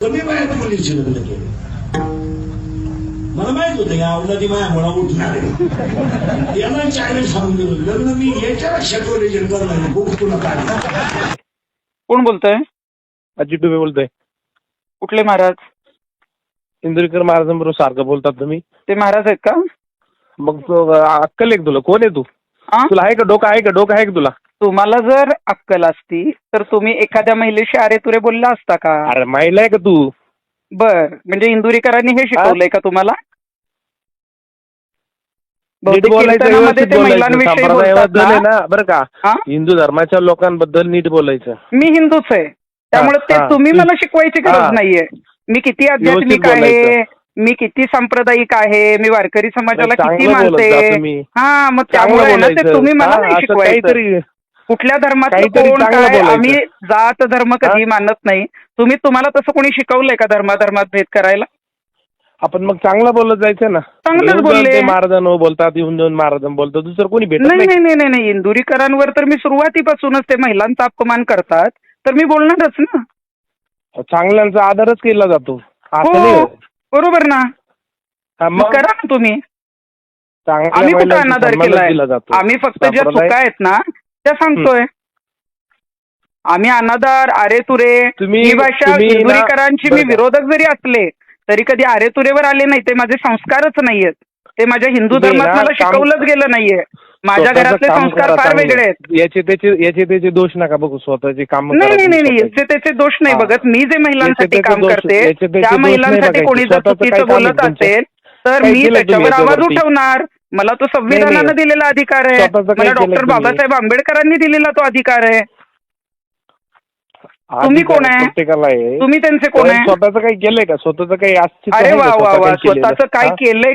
कमी वयात मुलीची लग्न केले. मला माहीत होतं या औलादी माया मला उठणार आहे. याला चायना सांगून दिलं लग्न मी याच्याला शेटवले जन्माला नाही बघू तुला काय कोण बोलतोय? अजित डुबे बोलतोय. कुठले महाराज? इंदुरीकर महाराजांबरोबर सारखं बोलतात तुम्ही. ते महाराज आहेत का? मग तो, अक्कल आहे का तुला? कोण आहे तू? हा? तुला आहे का डोकं आहे का डोकं आहे का तुला? तुम्हाला जर अक्कल असती तर तुम्ही एखाद्या महिलेशी अरे तुरे बोलला असता का अरे माहिला आहे का तू बर म्हणजे इंदुरीकरांनी हे शिकवलंय का तुम्हाला नीट बहुतेक बोलायचं कीर्तनामध्ये व्यवस्थित ते बोलायचं महिलांविषयी संप्रदायाबद्दल आहे बोलतात ना. ना बरं का हा? हिंदू धर्माच्या लोकांबद्दल नीट बोलायचं मी हिंदूच आहे त्यामुळे ते हा. तुम्ही मला शिकवायची हा. गरज नाहीये मी किती आध्यात्मिक व्यवस्थित आहे. मी किती सांप्रदायिक आहे मी वारकरी समाजाला चांगलं किती बोलत जा मानते तुम्ही. हा मग चांगलं त्यामुळे ना ते बोलायचं तुम्ही मला हा, नाही असं शिकवायचं काहीतरी कुठल्या काहीतरी कोण चांगलं काय? बोलायचं. आम्ही जात धर्म कधी मानत नाही. तुम्ही तुम्हाला तसं कोणी शिकवलंय का धर्माधर्मात भेद करायला? आपण मग चांगलं बोलत जायचं ना. चांगलंच येऊन जाऊन बोलले. ते महाराजांनो बोलतात येऊन जाऊन महाराजां बोलतात. दुसरं कोणी भेटत नाही नाही. नाही नाही नाही. नाही इंदुरीकरांवर तर मी सुरुवातीपासूनच ते महिलांचा अपमान करतात. तर मी बोलणारच ना. चांगल्यांचा आदरच केला जातो. असं नाही हो. होत. बरोबर ना. हा, मग? मग करा ना तुम्ही. चांगल्या आम्ही कुठं महिलांचा अनादर सन्मानच केलाय? दिला जातो. आम्ही फक्त ज्या संप्रदाय- चुका आहेत ना त्या सांगतोय आम्ही अनादार आरे तुरे ही भाषा इंदुरीकरांची मी? विरोधक जरी असले तरी कधी आरे तुरेवर आले नाही ते माझे संस्कारच नाहीयेत ते माझ्या हिंदू धर्मात मला शिकवलंच गेलं नाहीये माझ्या घरातले संस्कार करा फार. वेगळे आहेत याचे त्याचे याचे त्याचे दोष नका बघू स्वतःचे काम नाही नाही नाही याचे त्याचे दोष नाही. बघत मी जे महिलांसाठी काम करते त्या महिलांसाठी. कोणी जर चुकीचं बोलत? असेल तर मी त्याच्यावर आवाज? उठवणार मला तो संविधानानं. दिलेला अधिकार आहे मला डॉक्टर? बाबासाहेब आंबेडकरांनी दिलेला तो अधिकार आहे तुम्ही कोण आहे? तुम्ही त्यांचे कोण आहे स्वतःचं काही केलंय का स्वतःचं काही अरे? वा वा? स्वतःचं काय? केलंय